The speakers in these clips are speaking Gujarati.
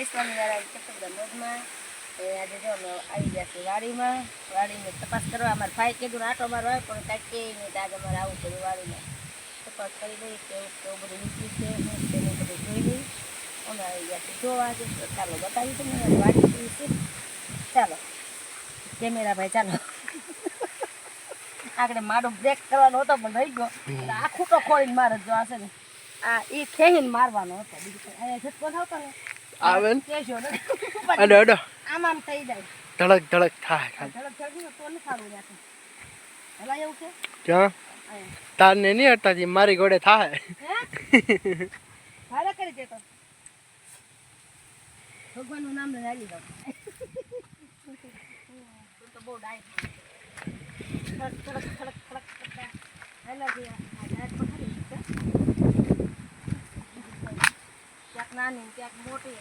સ્વામિનારાયણ ચતુર્દા મોજમાં એ આજે જો અમે આવી ગયા છીએ વાડીમાં વાડીની તપાસ કરવા અમારે ભાઈ કીધું આટો મારો આવે પણ કાંઈક કે નહીં તો આજે અમારે આવું પડ્યું વાડીમાં તપાસ કરી લઈ કેવું કેવું બધું નીકળ્યું છે તેનું બધું જોઈ લઈ અમે આવી ગયા છીએ જોવા આજે ચાલો બતાવી તમને વાડી કેવી છે ચાલો કેમેરા ભાઈ ચાલો આગળ મારો બ્રેક કરવાનો હતો પણ રહી ગયો આખું તો ખોલીને મારે જો હશે ને આ એ ખેહીને મારવાનો હતો બીજું અહીંયા ઝટકો થતો ને આવે અડો અડો. આમ આમ થઈ જાય. ધડક ધડક થાય ધડક ધડક તો ને સારું રહેતું હલા એવું છે ક્યાં તારને નહીં હટતા મારી ઘોડે થાય. હે? ભાડા કરી દેતો ભગવાનનું નામ લઈ દઉં તો બહુ ડાય. થડક થડક થડક કરતા હેલા જે આ ડાયટ પકડી છે ક્યાંક નાની ને ક્યાંક મોટી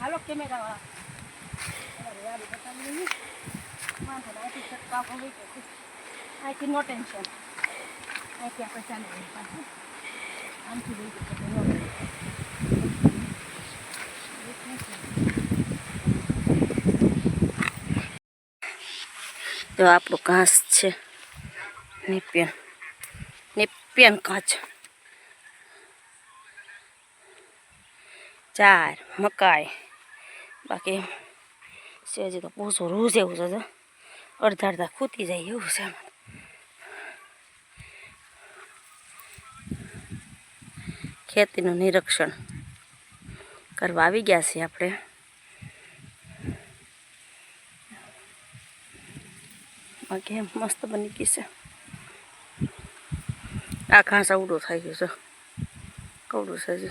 હાલો, કેમેરા વાળા. બતાવી દઈએ. વાંધો નહીં અહીંથી છટકાવ હોય કે અહીંથી નો ટેન્શન. અહીંથી આપણે ચાલી જઈએ પાછું. આમથી લઈ જઈએ તો આપણો ઘાસ છે. નિપ્યન નિપ્યન કાચ ચાર મકાઈ. બાકી છે તો પૂછો રોજ એવું છે અડધા અડધા ખૂતી જાય એવું છે ખેતીનું નિરીક્ષણ કરવા આવી ગયા છીએ આપણે. બાકી એમ મસ્ત બની ગઈ છે. આ ઘાસ અવડો થઈ ગયો છે. કવડું છે હજી.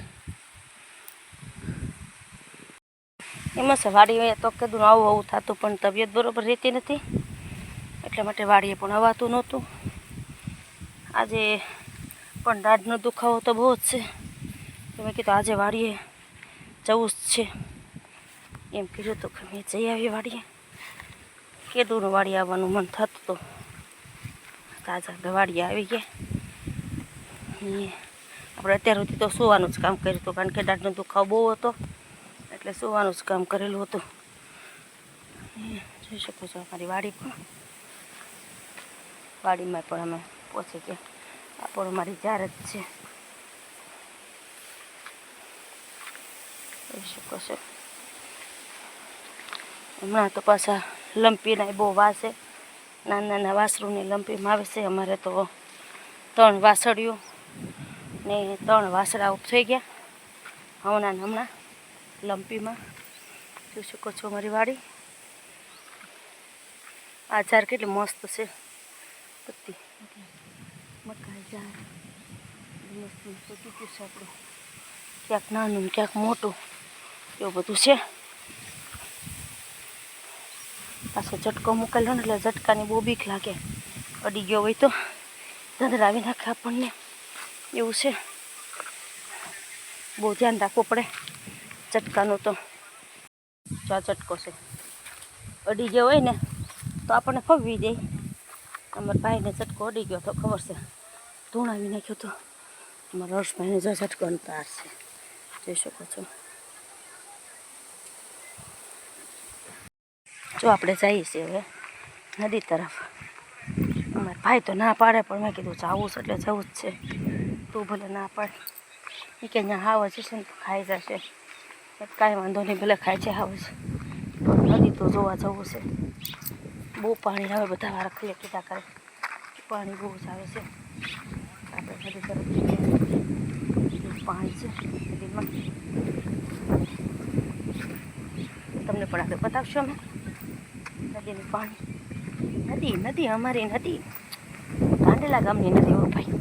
એમાં છે વાડીએ તો કીધું આવું આવું થતું, પણ તબિયત બરોબર રહેતી નથી. એટલા માટે વાડીએ પણ અવાતું નહોતું. આજે પણ દાઢનો દુખાવો તો બહુ જ છે. મેં કીધું આજે વાડીએ જવું જ છે. એમ કીધું તો મેં જઈ આવી વાડીએ. કીધું વાડીએ આવવાનું મન થતું હતું તાજા વાડીએ આવી ગયા. આપણે અત્યાર સુધી તો સુવાનું જ કામ કર્યું હતું, કારણ કે દાંતનો દુખાવો બહુ હતો. એટલે સુવાનું જ કામ કરેલું હતું. જોઈ શકો છો અમારી વાડી પણ. વાડીમાં પણ અમે પહોંચી ગયા. આ પણ અમારી જાર જ છે. જોઈ શકો છો. હમણાં તો પાછા લંપીના બહુ વાસે. નાના નાના વાસરુંની લંપીમાં આવે છે અમારે તો ત્રણ વાસળિયું ને ત્રણ વાસળાઓ થઈ ગયા. હમણાં હમણાં લંપીમાં. જોઈ શકો છો મારી વાડી. આ ઝાડ કેટલી મસ્ત છે. પત્તી મકાઈ ઝાડ. મસ્ત ક્યાંક નાનું ક્યાંક મોટું. એવું બધું છે. પાછો ઝટકો મોકલ્યો ને એટલે ઝટકાની બહુ બીક લાગે. અડી ગયો હોય તો ધંધરાવી નાખે આપણને. એવું છે. બહુ ધ્યાન રાખવું પડે ઝટકાનું તો. જો આ ઝટકો છે. અડી ગયો હોય ને તો આપણને ફગવી દે. અમારા ભાઈને ઝટકો અડી ગયો તો ખબર છે. ધૂણાવી નાખ્યો તો. અમારા હર્ષભાઈને જો ઝટકો તાર છે. જોઈ શકો છો. જો આપણે જઈએ છીએ હવે નદી તરફ. અમારા ભાઈ તો ના પાડે, પણ મેં કીધું જવું છે એટલે જવું જ છે. તું ભલે ના પાડે. એ કે અહીંયા હાવ જશે ને ખાઈ જશે. કાંઈ વાંધો નહીં, ભલે ખાય છે હાવ છે નદી તો જોવા જવું છે. બહુ પાણી આવે બધા વાળા ખલે કીધા કરે. પાણી બહુ જ આવે છે. આપણે નદી તરફ પાણી છે નદીમાં. તમને પણ આગળ બતાવશો અમે. નદીનું પાણી નદી નદી અમારી નદી કાંડેલા ગામની નદી હો ભાઈ.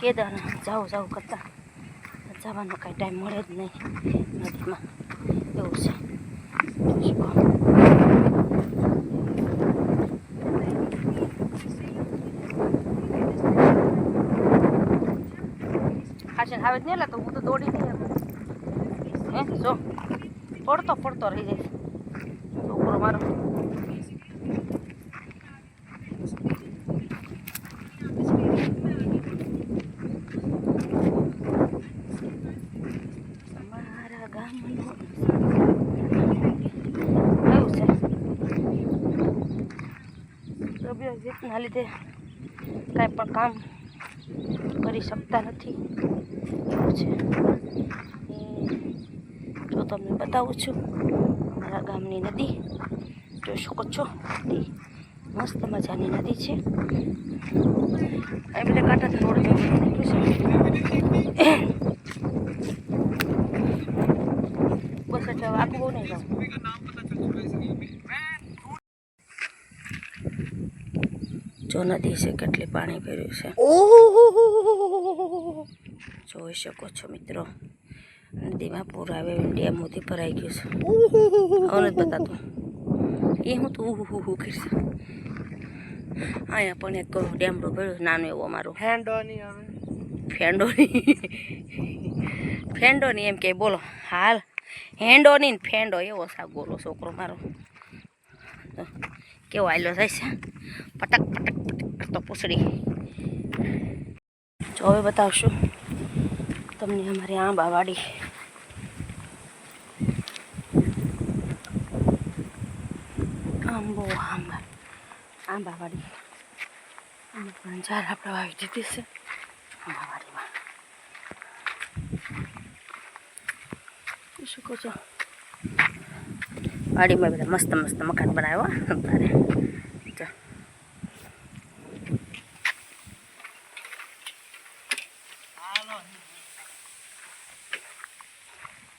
કેદારનાથ જાઉં જાઉં કરતા. જવાનો કાંઈ ટાઈમ મળે જ નહીં નદીમાં. એવું છે. શકો. આવે જ નહીં એટલે તો હું તો દોડી નહીં હે, જો. પડતો પડતો રહી જાય. છોકરો મારો. રીતના લીધે કાંઈ પણ કામ કરી શકતા નથી. એવું છે? જો તમને બતાવું છું. અમારા ગામની નદી જોઈ શકો છો નદી મસ્ત મજાની નદી છે એમ બધા કાંટાથી રોડ જવાનું નીકળ્યું છે બસ એટલે હવે આગળ બહુ નહીં જાઉં જો નદી છે કેટલી પાણી ભર્યું છે જોઈ શકો છો મિત્રો નદીમાં પૂર આવે ડેમોથી ભરાઈ ગયું છે હવે નથી બતાતું એ હું તો ઉહુ હું કરીશ અહીંયા પણ એક ડેમડો ભર્યો નાનો એવો અમારો હેન્ડોની નહીં ફેંડોની ફેંડોની એમ કે બોલો હાલ હેન્ડોની ને ફેંડો એવો સા ગોલો છોકરો મારો તો કેવો આયલો થાય છે. પટક પટક કરતો પૂછડી જો હવે બતાવશું તમને અમારી આંબાવાડી આંબો, આંબા. આંબાવાડી અમુક ઝાડ આપણે વાવી દીધી છે. આંબાવાડીમાં શું કહો છો? વાડીમાં બધા મસ્ત મસ્ત મકાન બનાવ્યા તારે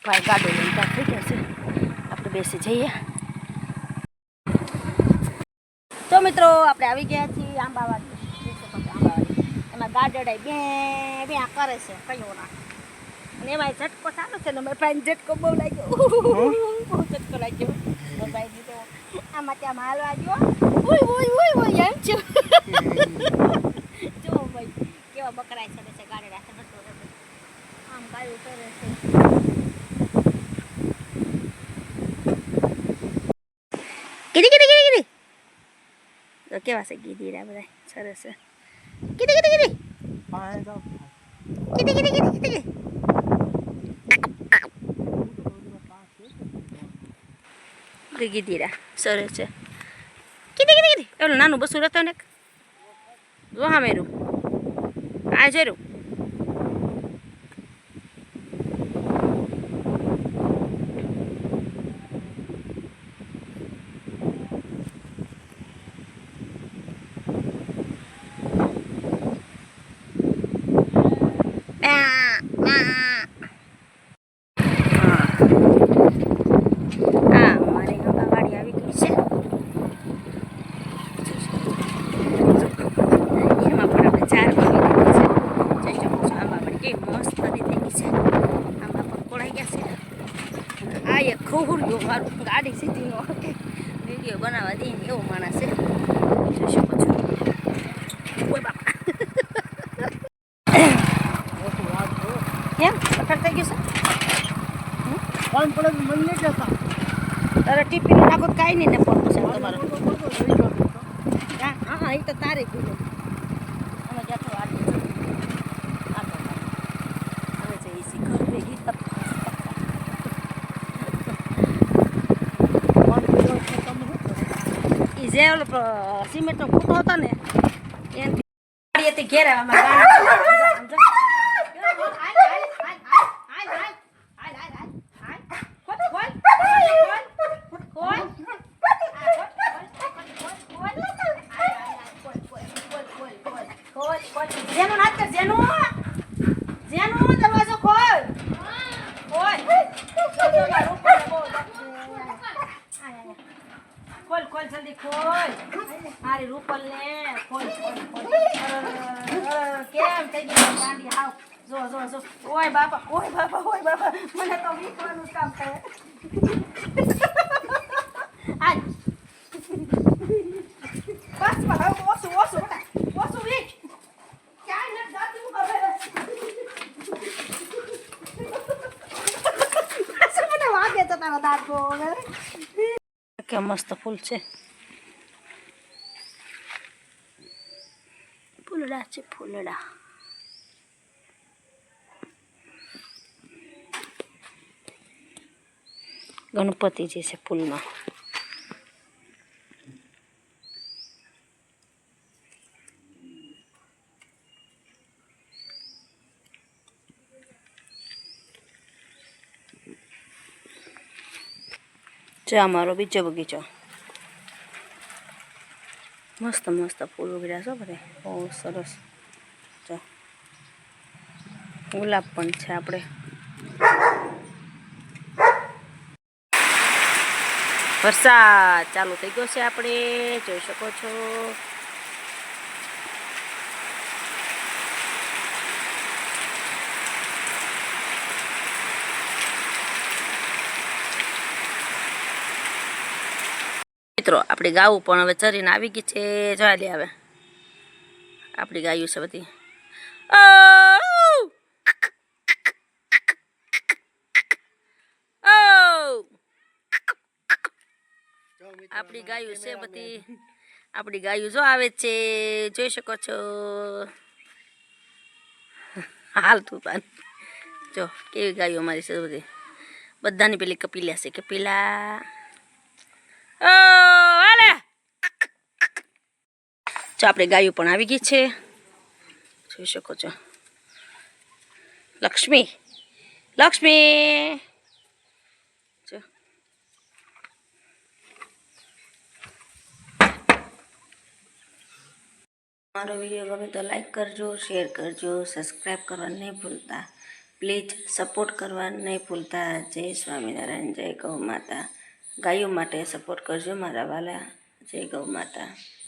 ભાઈ ગાડો લઈને ત્યાં થઈ ગયા છે. આપણે બેસી જઈએ તો મિત્રો આપણે આવી ગયા છીએ આંબાવાડી. એમાં ગાડડાઈ બે બે કરે છે કયો ના. અને એમાં ઝટકો ચાલુ છે ને મારા ભાઈ ઝટકો બહુ લાગ્યો. બહુ ઝટકો લાગ્યો. ભાઈ દીધો આમાં ત્યાં હાલવા ગયો ઓય ઓય ઓય ઓય એમ છે. જો ભાઈ કેવા બકરાય છે છે ગાડડા. આમ ગાયું કરે છે. કીધી કીધી તો કેવા છે ગીધી રા બધા સરસ કીધી કીધી કીધી કીધી કીધી કીધી કીધી કીધી કીધી રા સરસ છે કીધી કીધી કીધી એલું નાનું બસું રહેતો ને જો હા મેરું આ જરૂર હા મારે આંબાવાડી આવી ગઈ છે એમાં પણ આપણે ચાર વાવી દીધી છે જોઈ શકો છો આંબાવાડી કેવી મસ્ત રીતે થઈ ગઈ છે આંબા પણ કોળાઈ ગયા છે આ એક ખોહર્યું મારું ગાડી સીધી નો વીડિયો બનાવવા દે એવો માણસ છે. જોઈ શકો છો. કેમ? પથ્થર થઈ ગયું છે? પાણી પડે મને નહીં કહેતા તારે ટીપી નાખો કાંઈ નહીં ને પડતું છે તમારે. હા હા હા એ તો તારે કીધું અમે જ્યાંથી વાડી છે આગળ આગળ. હવે જઈએ છીએ ઘર ભેગી તપ પાણી પડે તો તમે શું કરો? એ જે ઓલો સિમેન્ટનો ખૂટો હતો ને એનાથી ઘેર આવ્યા મારી રૂપલ ને કેમ? થઈ ગયું ગાંડી. હાવ. જો જો જો. ઓય બાપા ઓય બાપા ઓય બાપા. મને તો વીકવાનું કામ થાય આજ બસ બસ, વીક ક્યાંય નથી જાતી હવે. વાગે મસ્ત ફૂલ છે? ફૂલડા. ફૂલડા ગણપતિજી છે ફૂલમાં. છે અમારો બીજો બગીચો. મસ્ત મસ્ત ફૂલ ઉગડ્યા છો બધે બહુ સરસ જો ગુલાબ પણ છે આપણે વરસાદ ચાલુ થઈ ગયો છે આપણે જોઈ શકો છો મિત્રો, આપણી ગાવું પણ હવે ચરીને આવી ગઈ છે. જોયા દે હવે. આપણી ગાયું છે બધી! આપણી ગાયું છે બધી. આપણી ગાયું જો આવે છે. જોઈ શકો છો. હાલ તું જો, કેવી ગાયો અમારી છે બધી. બધાની પેલી કપિલા છે. કપિલા. હાલે. જો, આપણે ગાયું પણ આવી ગઈ છે. જોઈ શકો છો. લક્ષ્મી લક્ષ્મી. મારો વીડિયો ગમે તો લાઈક કરજો, શેર કરજો સબસ્ક્રાઈબ કરવા નહીં ભૂલતા. પ્લીઝ સપોર્ટ કરવા નહીં ભૂલતા. જય સ્વામિનારાયણ, જય ગૌ માતા. ગાયો માટે સપોર્ટ કરજો મારા વાલા જય ગૌ માતા.